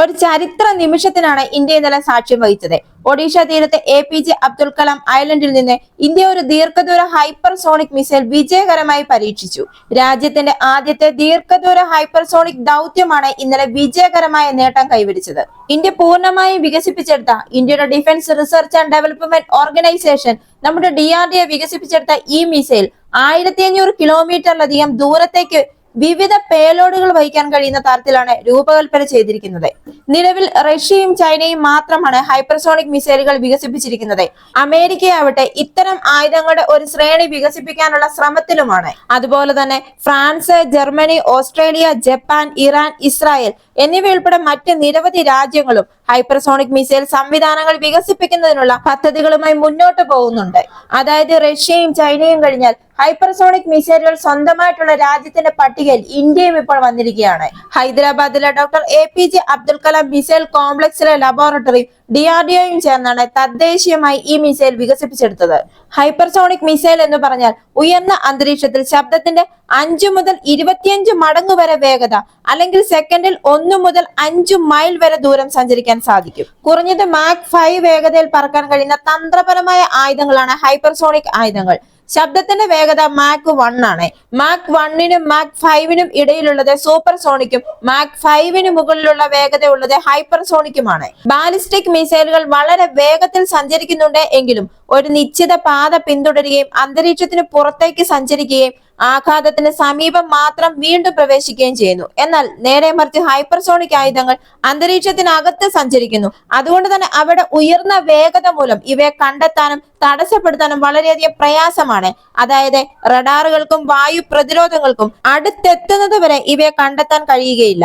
ഒരു ചരിത്ര നിമിഷത്തിനാണ് ഇന്ത്യ ഇന്നലെ സാക്ഷ്യം വഹിച്ചത്. ഒഡീഷ തീരത്തെ A P J Abdul Kalam ഐലൻഡിൽ നിന്ന് ഇന്ത്യ ഒരു ദീർഘദൂര ഹൈപ്പർസോണിക് മിസൈൽ വിജയകരമായി പരീക്ഷിച്ചു. രാജ്യത്തിന്റെ ആദ്യത്തെ ദീർഘദൂര ഹൈപ്പർസോണിക് ദൗത്യമാണ് ഇന്നലെ വിജയകരമായ നേട്ടം കൈവരിച്ചത്. ഇന്ത്യ പൂർണമായും വികസിപ്പിച്ചെടുത്ത ഇന്ത്യയുടെ defence research and development organisation നമ്മുടെ ഡി ആർ ഡി എ വികസിപ്പിച്ചെടുത്ത ഈ മിസൈൽ ആയിരത്തി അഞ്ഞൂറ് കിലോമീറ്ററിലധികം ദൂരത്തേക്ക് വിവിധ പേലോഡുകൾ വഹിക്കാൻ കഴിയുന്ന തരത്തിലാണ് രൂപകൽപ്പന ചെയ്തിരിക്കുന്നത്. നിലവിൽ റഷ്യയും ചൈനയും മാത്രമാണ് ഹൈപ്പർസോണിക് മിസൈലുകൾ വികസിപ്പിച്ചിരിക്കുന്നത്. അമേരിക്കയാവട്ടെ ഇത്തരം ആയുധങ്ങളുടെ ഒരു ശ്രേണി വികസിപ്പിക്കാനുള്ള ശ്രമത്തിലുമാണ്. അതുപോലെ തന്നെ France Germany Australia Japan Iran Israel എന്നിവയുൾപ്പെടെ മറ്റ് നിരവധി രാജ്യങ്ങളും ഹൈപ്പർസോണിക് മിസൈൽ സംവിധാനങ്ങൾ വികസിപ്പിക്കുന്നതിനുള്ള പദ്ധതികളുമായി മുന്നോട്ട് പോകുന്നുണ്ട്. അതായത് റഷ്യയും ചൈനയും കഴിഞ്ഞാൽ ഹൈപ്പർസോണിക് മിസൈലുകൾ സ്വന്തമായിട്ടുള്ള രാജ്യത്തിന്റെ പട്ടികയിൽ ഇന്ത്യയും ഇപ്പോൾ വന്നിരിക്കുകയാണ്. ഹൈദരാബാദിലെ doctor A P J Abdul Kalam missile കോംപ്ലക്സിലെ laboratory D R D ഒയും ചേർന്നാണ് തദ്ദേശീയമായി ഈ മിസൈൽ വികസിപ്പിച്ചെടുത്തത്. ഹൈപ്പർസോണിക് മിസൈൽ എന്ന് പറഞ്ഞാൽ ഉയർന്ന അന്തരീക്ഷത്തിൽ ശബ്ദത്തിന്റെ അഞ്ചു മുതൽ ഇരുപത്തിയഞ്ച് മടങ്ങ് വരെ വേഗത അല്ലെങ്കിൽ സെക്കൻഡിൽ ഒന്ന് മുതൽ അഞ്ചു മൈൽ വരെ ദൂരം സഞ്ചരിക്കാൻ സാധിക്കും. കുറഞ്ഞത് മാക് ഫൈവ് വേഗതയിൽ പറക്കാൻ കഴിയുന്ന തന്ത്രപരമായ ആയുധങ്ങളാണ് ഹൈപ്പർസോണിക് ആയുധങ്ങൾ. ശബ്ദത്തിന്റെ വേഗത മാക് വൺ ആണ്. മാക് വണ്ണിനും മാക് ഫൈവിനും ഇടയിലുള്ളത് സൂപ്പർസോണിക്കും മാക് ഫൈവിന് മുകളിലുള്ള വേഗത ഉള്ളത് ഹൈപ്പർ സോണിക്കുമാണ് ബാലിസ്റ്റിക് മിസൈലുകൾ വളരെ വേഗത്തിൽ സഞ്ചരിക്കുന്നുണ്ട് എങ്കിലും ഒരു നിശ്ചിത പാത പിന്തുടരുകയും അന്തരീക്ഷത്തിന് പുറത്തേക്ക് സഞ്ചരിക്കുകയും ആഘാതത്തിന് സമീപം മാത്രം വീണ്ടും പ്രവേശിക്കുകയും ചെയ്യുന്നു. എന്നാൽ നേരെ മറിച്ച് ഹൈപ്പർസോണിക് ആയുധങ്ങൾ അന്തരീക്ഷത്തിനകത്ത് സഞ്ചരിക്കുന്നു. അതുകൊണ്ട് തന്നെ അവിടെ ഉയർന്ന വേഗത മൂലം ഇവയെ കണ്ടെത്താനും തടസ്സപ്പെടുത്താനും വളരെയധികം പ്രയാസമാണ്. അതായത് റഡാറുകൾക്കും വായു പ്രതിരോധങ്ങൾക്കും അടുത്തെത്തുന്നത് വരെ ഇവയെ കണ്ടെത്താൻ കഴിയുകയില്ല.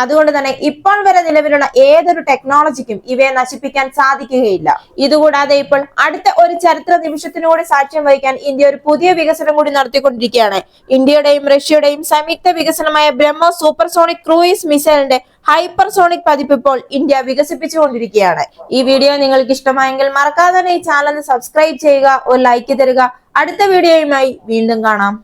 അതുകൊണ്ട് തന്നെ ഇപ്പോൾ വരെ നിലവിലുള്ള ഏതൊരു ടെക്നോളജിക്കും ഇവയെ നശിപ്പിക്കാൻ സാധിക്കുകയില്ല. ഇതുകൂടാതെ ഇപ്പോൾ അടുത്ത ഒരു ചരിത്ര നിമിഷത്തിനോട് സാക്ഷ്യം വഹിക്കാൻ ഇന്ത്യ ഒരു പുതിയ വികസനം കൂടി നടത്തിക്കൊണ്ടിരിക്കുകയാണ്. ഇന്ത്യയുടെയും റഷ്യയുടെയും സംയുക്ത വികസനമായ ബ്രഹ്മ സൂപ്പർസോണിക് ക്രൂയിസ് മിസൈലിന്റെ ഹൈപ്പർസോണിക് പതിപ്പ് ഇപ്പോൾ ഇന്ത്യ വികസിപ്പിച്ചുകൊണ്ടിരിക്കുകയാണ്. ഈ വീഡിയോ നിങ്ങൾക്ക് ഇഷ്ടമായെങ്കിൽ മറക്കാതെ തന്നെ ഈ ചാനൽ സബ്സ്ക്രൈബ് ചെയ്യുക ഒരു ലൈക്ക് തരിക. അടുത്ത വീഡിയോയുമായി വീണ്ടും കാണാം.